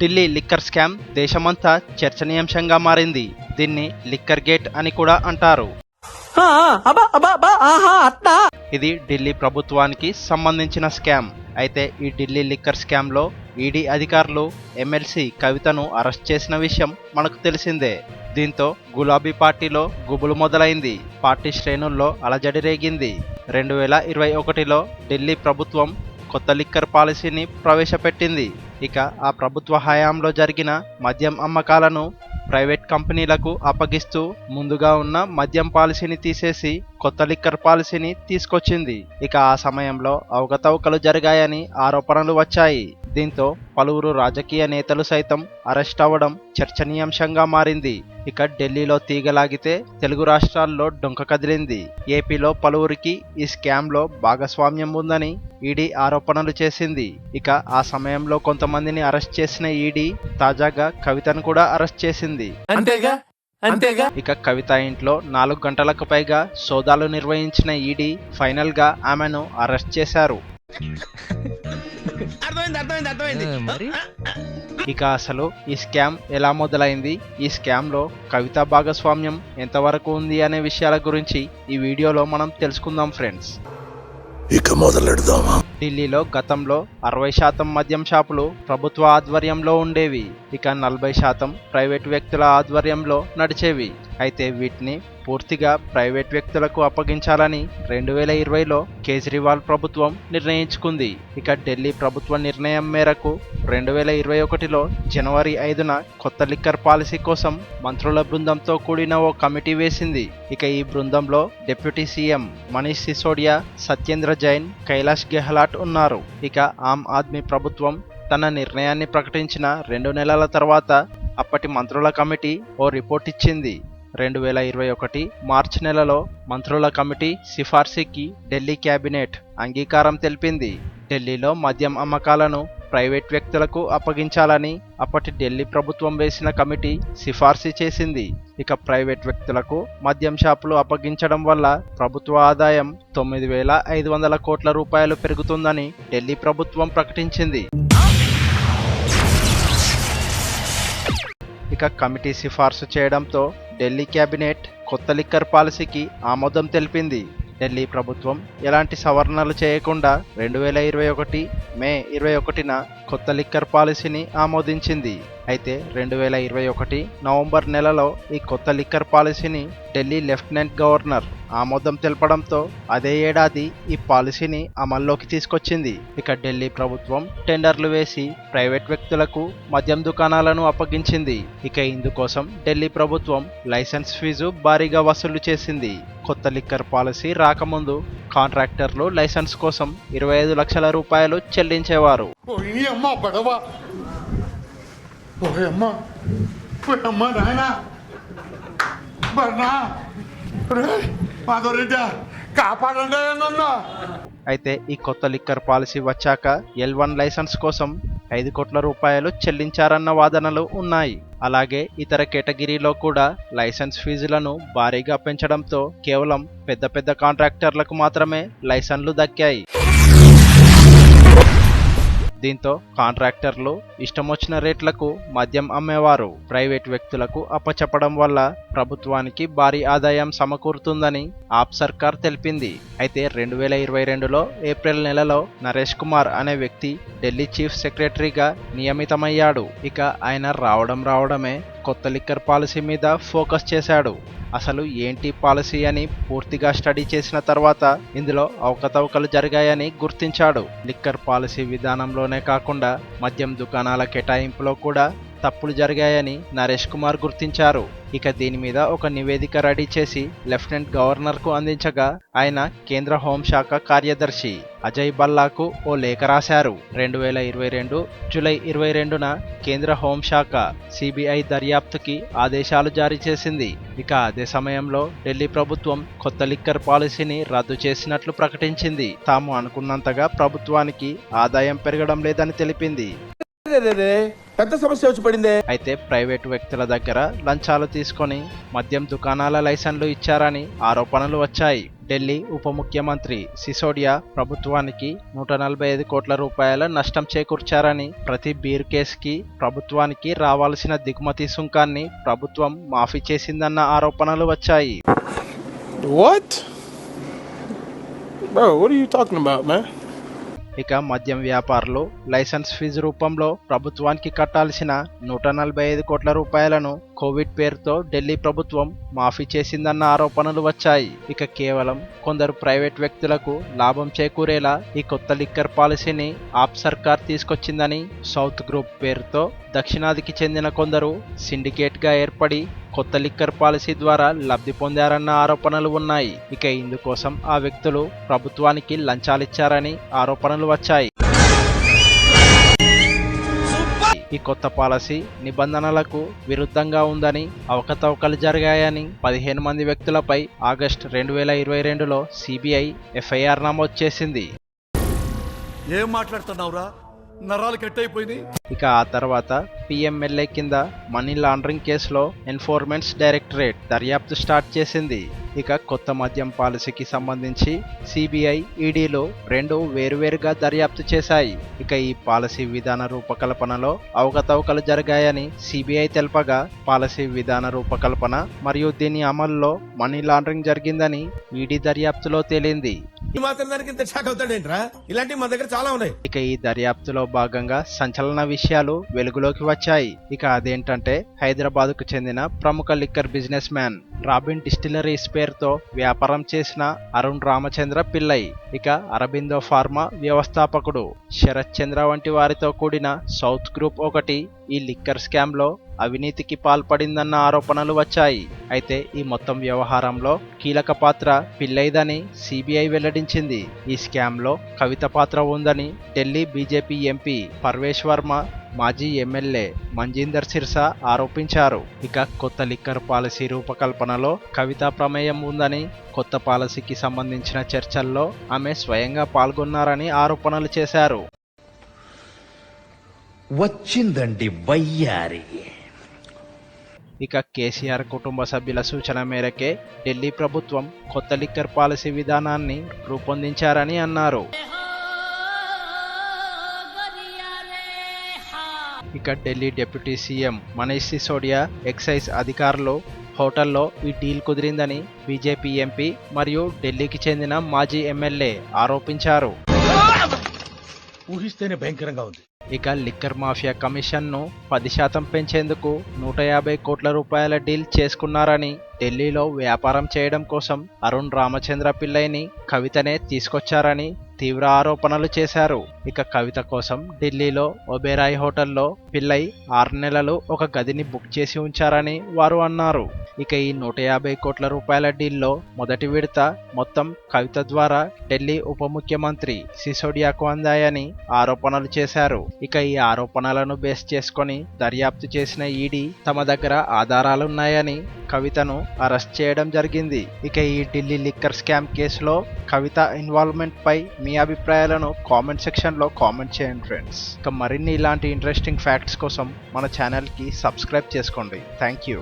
Delhi liquor scam దేశమంతా చర్చనీయాంశంగా మారింది. దీన్ని లిక్కర్ గేట్ అని కూడా అంటారు. ఇది ఢిల్లీ ప్రభుత్వానికి సంబంధించిన స్కామ్. అయితే ఈ ఢిల్లీ లిక్కర్ స్కామ్లో ఈడీ అధికారులు ఎమ్మెల్సీ కవితను అరెస్ట్ చేసిన విషయం మనకు తెలిసిందే. దీంతో గులాబీ పార్టీలో గుబులు మొదలైంది. పార్టీ శ్రేణుల్లో అలజడి రేగింది. రెండు వేల ఇరవై ఒకటిలో ఢిల్లీ ప్రభుత్వం కొత్త లిక్కర్ పాలసీని ప్రవేశపెట్టింది. ఇక ఆ ప్రభుత్వ హయాంలో జరిగిన మద్యం అమ్మకాలను ప్రైవేట్ కంపెనీలకు అప్పగిస్తూ ముందుగా ఉన్న మద్యం పాలసీని తీసేసి కొత్త లిక్కర్ పాలసీని తీసుకొచ్చింది. ఇక ఆ సమయంలో అవకతవకలు జరిగాయని ఆరోపణలు వచ్చాయి. దీంతో పలువురు రాజకీయ నేతలు సైతం అరెస్ట్ అవ్వడం చర్చనీయాంశంగా మారింది. ఇక ఢిల్లీలో తీగలాగితే తెలుగు రాష్ట్రాల్లో డొంక కదిలింది. ఏపీలో పలువురికి ఈ స్కామ్లో భాగస్వామ్యం ఉందని ఈడీ ఆరోపణలు చేసింది. ఇక ఆ సమయంలో కొంతమందిని అరెస్ట్ చేసిన ఈడీ తాజాగా కవితను కూడా అరెస్ట్ చేసింది. అంతేగా? అంతేగా? ఇక కవిత ఇంట్లో నాలుగు గంటలకు పైగా సోదాలు నిర్వహించిన ఈడీ ఫైనల్గా ఆమెను అరెస్ట్ చేశారు. ఇక అసలు ఈ స్కామ్ ఎలా మొదలైంది? ఈ స్కామ్లో కవిత భాగస్వామ్యం ఎంతవరకు ఉంది అనే విషయాల గురించి ఈ వీడియోలో మనం తెలుసుకుందాం ఫ్రెండ్స్. ఇక మొదలెడదామా? ఢిల్లీలో గతంలో అరవై శాతం మద్యం షాపులు ప్రభుత్వ ఆధ్వర్యంలో ఉండేవి. ఇక నలభై శాతం ప్రైవేట్ వ్యక్తుల ఆధ్వర్యంలో నడిచేవి. అయితే వీటిని పూర్తిగా ప్రైవేట్ వ్యక్తులకు అప్పగించాలని రెండు వేల ఇరవైలో కేజ్రీవాల్ ప్రభుత్వం నిర్ణయించుకుంది. ఇక ఢిల్లీ ప్రభుత్వ నిర్ణయం మేరకు రెండు వేల ఇరవై ఒకటిలో జనవరి ఐదున కొత్త లిక్కర్ పాలసీ కోసం మంత్రుల బృందంతో కూడిన ఓ కమిటీ వేసింది. ఇక ఈ బృందంలో డిప్యూటీ సీఎం మనీష్ సిసోడియా సత్యేంద్ర జైన్ కైలాష్ గెహ్లాట్ ఉన్నారు. ఇక ఆమ్ ఆద్మీ ప్రభుత్వం తన నిర్ణయాన్ని ప్రకటించిన రెండు నెలల తర్వాత అప్పటి మంత్రుల కమిటీ ఓ రిపోర్ట్ ఇచ్చింది. రెండు వేల ఇరవై ఒకటి మార్చి నెలలో మంత్రుల కమిటీ సిఫార్సుకి ఢిల్లీ కేబినెట్ అంగీకారం తెలిపింది. ఢిల్లీలో మద్యం అమ్మకాలను ప్రైవేట్ వ్యక్తులకు అప్పగించాలని అప్పటి ఢిల్లీ ప్రభుత్వం వేసిన కమిటీ సిఫార్సు చేసింది. ఇక ప్రైవేట్ వ్యక్తులకు మద్యం షాపులు అప్పగించడం వల్ల ప్రభుత్వ ఆదాయం తొమ్మిది వేల ఐదు వందల కోట్ల రూపాయలు పెరుగుతుందని ఢిల్లీ ప్రభుత్వం ప్రకటించింది. ఇక కమిటీ సిఫార్సు చేయడంతో ఢిల్లీ కేబినెట్ కొత్త లిక్కర్ పాలసీకి ఆమోదం తెలిపింది. ఢిల్లీ ప్రభుత్వం ఎలాంటి సవరణలు చేయకుండా రెండు వేల ఇరవై ఒకటి మే ఇరవై ఒకటిన కొత్త లిక్కర్ పాలసీని ఆమోదించింది. అయితే రెండు వేల ఇరవై ఒకటి నవంబర్ నెలలో ఈ కొత్త లిక్కర్ పాలసీని ఢిల్లీ లెఫ్టినెంట్ గవర్నర్ ఆమోదం తెలపడంతో అదే ఏడాది ఈ పాలసీని అమల్లోకి తీసుకొచ్చింది. ఇక ఢిల్లీ ప్రభుత్వం టెండర్లు వేసి ప్రైవేట్ వ్యక్తులకు మద్యం దుకాణాలను అప్పగించింది. ఇక ఇందుకోసం ఢిల్లీ ప్రభుత్వం లైసెన్స్ ఫీజు భారీగా వసూలు చేసింది. కొత్త లిక్కర్ పాలసీ రాకముందు కాంట్రాక్టర్లు లైసెన్స్ కోసం ఇరవై ఐదు లక్షల రూపాయలు చెల్లించేవారు. అయితే ఈ కొత్త లిక్కర్ పాలసీ వచ్చాక ఎల్ వన్ లైసెన్స్ కోసం ఐదు కోట్ల రూపాయలు చెల్లించారన్న వాదనలు ఉన్నాయి. అలాగే ఇతర కేటగిరీలో కూడా లైసెన్స్ ఫీజులను భారీగా పెంచడంతో కేవలం పెద్ద పెద్ద కాంట్రాక్టర్లకు మాత్రమే లైసెన్లు దక్కాయి. దీంతో కాంట్రాక్టర్లు ఇష్టమొచ్చిన రేట్లకు మద్యం అమ్మేవారు. ప్రైవేట్ వ్యక్తులకు అప్పచెప్పడం వల్ల ప్రభుత్వానికి భారీ ఆదాయం సమకూరుతుందని ఆప్ సర్కార్ తెలిపింది. అయితే రెండు వేల ఇరవై రెండులో ఏప్రిల్ నెలలో నరేష్ కుమార్ అనే వ్యక్తి ఢిల్లీ చీఫ్ సెక్రటరీగా నియమితమయ్యాడు. ఇక ఆయన రావడం రావడమే కొత్త లిక్కర్ పాలసీ మీద ఫోకస్ చేశాడు. అసలు ఏంటి పాలసీ అని పూర్తిగా స్టడీ చేసిన తర్వాత ఇందులో అవకతవకలు జరిగాయని గుర్తించాడు. లిక్కర్ పాలసీ విధానంలోనే కాకుండా మద్యం దుకాణాల కేటాయింపులో కూడా తప్పులు జరిగాయని నరేష్ కుమార్ గుర్తించారు. ఇక దీని మీద ఒక నివేదిక రెడీ చేసి లెఫ్టినెంట్ గవర్నర్కు అందించగా ఆయన కేంద్ర హోంశాఖ కార్యదర్శి అజయ్ బల్లాకు ఓ లేఖ రాశారు. రెండు వేల ఇరవై రెండు జూలై ఇరవై రెండున కేంద్ర హోంశాఖ సిబిఐ దర్యాప్తుకి ఆదేశాలు జారీ చేసింది. ఇక అదే సమయంలో ఢిల్లీ ప్రభుత్వం కొత్త లిక్కర్ పాలసీని రద్దు చేసినట్లు ప్రకటించింది. తాము అనుకున్నంతగా ప్రభుత్వానికి ఆదాయం పెరగడం లేదని తెలిపింది. పెద్ద సమస్య వచ్చి పడిందే. అయితే ప్రైవేటు వ్యక్తుల దగ్గర లంచాలు తీసుకొని మద్యం దుకాణాల లైసెన్లు ఇచ్చారని ఆరోపణలు వచ్చాయి. ఢిల్లీ ఉప ముఖ్యమంత్రి సిసోడియా ప్రభుత్వానికి నూట నలభై ఐదు కోట్ల రూపాయల నష్టం చేకూర్చారని ప్రతి బీర్ కేసుకి ప్రభుత్వానికి రావాల్సిన దిగుమతి సుంకాన్ని ప్రభుత్వం మాఫీ చేసిందన్న ఆరోపణలు వచ్చాయి. What bro what are you talking about man ఇక మద్యం వ్యాపారులు లైసెన్స్ ఫీజు రూపంలో ప్రభుత్వానికి కట్టాల్సిన నూట నలభై ఐదు కోట్ల రూపాయలను కోవిడ్ పేరుతో ఢిల్లీ ప్రభుత్వం మాఫీ చేసిందన్న ఆరోపణలు వచ్చాయి. ఇక కేవలం కొందరు ప్రైవేట్ వ్యక్తులకు లాభం చేకూరేలా ఈ కొత్త లిక్కర్ పాలసీని ఆప్ సర్కార్ తీసుకొచ్చిందని సౌత్ గ్రూప్ పేరుతో దక్షిణాదికి చెందిన కొందరు సిండికేట్గా ఏర్పడి కొత్త లిక్కర్ పాలసీ ద్వారా లబ్ధి పొందారన్న ఆరోపణలు ఉన్నాయి. ఇక ఇందుకోసం ఆ వ్యక్తులు ప్రభుత్వానికి లంచాలిచ్చారని ఆరోపణలు వచ్చాయి. ఈ కొత్త పాలసీ నిబంధనలకు విరుద్ధంగా ఉందని అవకతవకలు జరిగాయని పదిహేను మంది వ్యక్తులపై ఆగస్టు రెండు వేల ఇరవై రెండులో సిబిఐ ఎఫ్ఐఆర్ నమోదు చేసింది. ఏం మాట్లాడుతున్నావురా? నరాలు కట్ అయిపోయింది ఇక ఆ తర్వాత పిఎంఎల్ఏ కింద మనీ లాండరింగ్ కేసులో ఎన్ఫోర్స్మెంట్స్ డైరెక్టరేట్ దర్యాప్తు స్టార్ట్ చేసింది. ఇక కొత్త మద్యం పాలసీకి సంబంధించి సిబిఐ ఈడీలు రెండు వేరువేరుగా దర్యాప్తు చేశాయి. ఇక ఈ పాలసీ విధాన రూపకల్పనలో అవకతవకలు జరిగాయని సిబిఐ తెలపగా పాలసీ విధాన రూపకల్పన మరియు దీని అమల్లో మనీ లాండరింగ్ జరిగిందని ఈడీ దర్యాప్తులో తేలింది. మన దగ్గర చాలా ఉన్నాయి. ఇక ఈ దర్యాప్తులో భాగంగా సంచలన విషయాలు వెలుగులోకి వచ్చాయి. ఇక అదేంటంటే హైదరాబాద్కు చెందిన ప్రముఖ liquor businessman Robin distilleries పేరుతో వ్యాపారం చేసిన అరుణ్ రామచంద్ర పిల్లై ఇక అరబిందో ఫార్మా వ్యవస్థాపకుడు శరత్ చంద్ర వంటి వారితో కూడిన సౌత్ గ్రూప్ ఒకటి ఈ లిక్కర్ స్కామ్లో అవినీతికి పాల్పడిందన్న ఆరోపణలు వచ్చాయి. అయితే ఈ మొత్తం వ్యవహారంలో కీలక పాత్ర పిల్లైదని సిబిఐ వెల్లడించింది. ఈ స్కామ్లో కవిత పాత్ర ఉందని ఢిల్లీ బీజేపీ ఎంపీ పర్వేష్ వర్మ మాజీ ఎమ్మెల్యే మంజీందర్ సిర్సా ఆరోపించారు. ఇక కొత్త లిక్కర్ పాలసీ రూపకల్పనలో కవిత ప్రమేయం ఉందని కొత్త పాలసీకి సంబంధించిన చర్చల్లో ఆమె స్వయంగా పాల్గొన్నారని ఆరోపణలు చేశారు. వచ్చిందండి వయ్యారి. ఇక కేసీఆర్ కుటుంబ సభ్యుల సూచన మేరకే ఢిల్లీ ప్రభుత్వం కొత్త లిక్కర్ పాలసీ విధానాన్ని రూపొందించారని అన్నారు. ఇక Delhi deputy CM Manish Sisodia excise అధికారులు హోటల్లో ఈ డీల్ కుదిరిందని బీజేపీ ఎంపీ మరియు ఢిల్లీకి చెందిన మాజీ ఎమ్మెల్యే ఆరోపించారు. ఊహిస్తేనే భయంకరంగా ఉంది. ఇక లిక్కర్ మాఫియా కమిషన్ను పది శాతం పెంచేందుకు నూట యాభై కోట్ల రూపాయల డీల్ చేసుకున్నారని ఢిల్లీలో వ్యాపారం చేయడం కోసం అరుణ్ రామచంద్ర పిల్లైని కవితనే తీసుకొచ్చారని తీవ్ర ఆరోపణలు చేశారు. ఇక కవిత కోసం ఢిల్లీలో ఒబెరాయ్ హోటల్లో పిల్లై ఆరు నెలలు ఒక గదిని బుక్ చేసి ఉంచారని వారు అన్నారు. ఇక ఈ నూట యాభై కోట్ల రూపాయల డీల్లో మొదటి విడత మొత్తం కవిత ద్వారా ఢిల్లీ ఉప ముఖ్యమంత్రి సిసోడియాకు అందాయని ఆరోపణలు చేశారు. ఇక ఈ ఆరోపణలను బేస్ చేసుకొని దర్యాప్తు చేసిన ఈడీ తమ దగ్గర ఆధారాలున్నాయని కవితను అరెస్ట్ చేయడం జరిగింది. ఇక ఈ ఢిల్లీ లిక్కర్ స్కామ్ కేసులో కవిత ఇన్వాల్వ్మెంట్ పై మీ అభిప్రాయాలను కామెంట్ సెక్షన్లో కామెంట్ చేయండి ఫ్రెండ్స్. ఇక మరిన్ని ఇలాంటి ఇంట్రెస్టింగ్ ఫ్యాక్ట్స్ కోసం మన ఛానల్కి సబ్స్క్రైబ్ చేసుకోండి. Thank you.